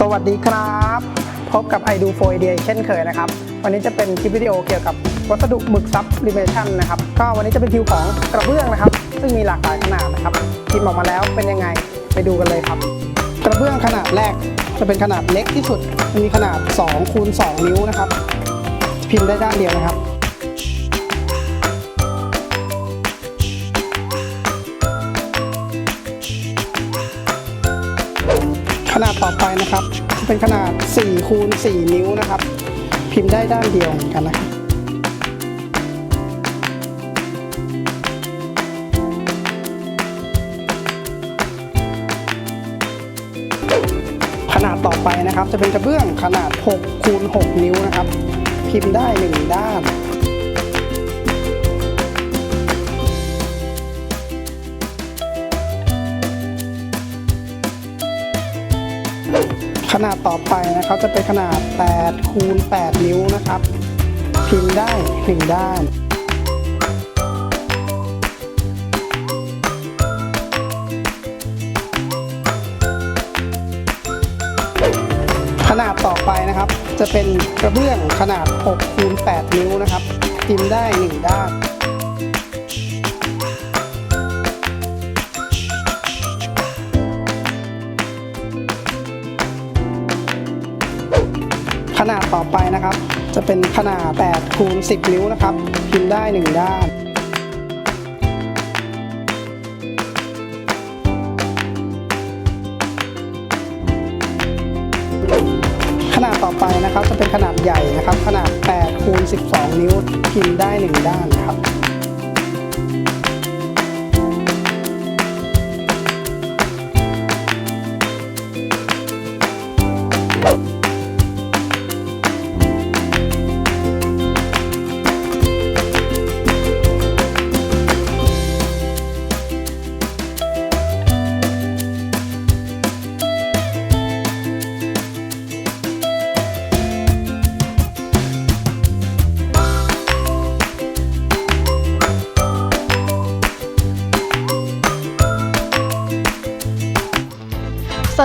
สวัสดีครับ พบกับ i do 4 idea เช่นเคยนะครับ วันนี้จะเป็นคลิปวิดีโอเกี่ยวกับวัสดุหมึกซับลิเมชันนะครับ ก็วันนี้จะเป็นคิวของกระเบื้องนะครับ ซึ่งมีหลากหลายขนาดนะครับพิมพ์ออกมาแล้วเป็นยังไงไปดูกันเลยครับ กระเบื้องขนาดแรกจะเป็นขนาดเล็กที่สุดมีขนาด2คูณ2นิ้วนะครับ พิมพ์ได้ด้านเดียวนะครับ นาดต่อไปนะครับจะเป็นขนาด4คูณ4นิ้วนะครับ พิมพ์ได้ด้านเดียวเหมือนกันนะครับขนาดต่อไปนะครับจะเป็นกระเบื้องขนาด6คูณ6นิ้วนะครับ พิมพ์ได้ 1 ด้าน ขนาดต่อไปนะครับจะเป็นขนาด 8 คูณ 8 นิ้วนะครับ พิมพ์ได้ 1 ด้านขนาดต่อไปนะครับ จะเป็นกระเบื้องขนาด 6 คูณ 8 นิ้วนะครับ พิมพ์ได้ 1 ด้าน ขนาดต่อไปนะครับ จะเป็นขนาด8คูณ10 นิ้วนะครับ พิมพ์ได้ 1 ด้านขนาดต่อไปนะครับจะเป็นขนาดใหญ่นะครับ ขนาด8คูณ12 นิ้วพิมพ์ได้ 1 ด้านนะครับ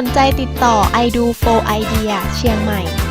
นใจติดต่อ i do for idea เชียงใหม่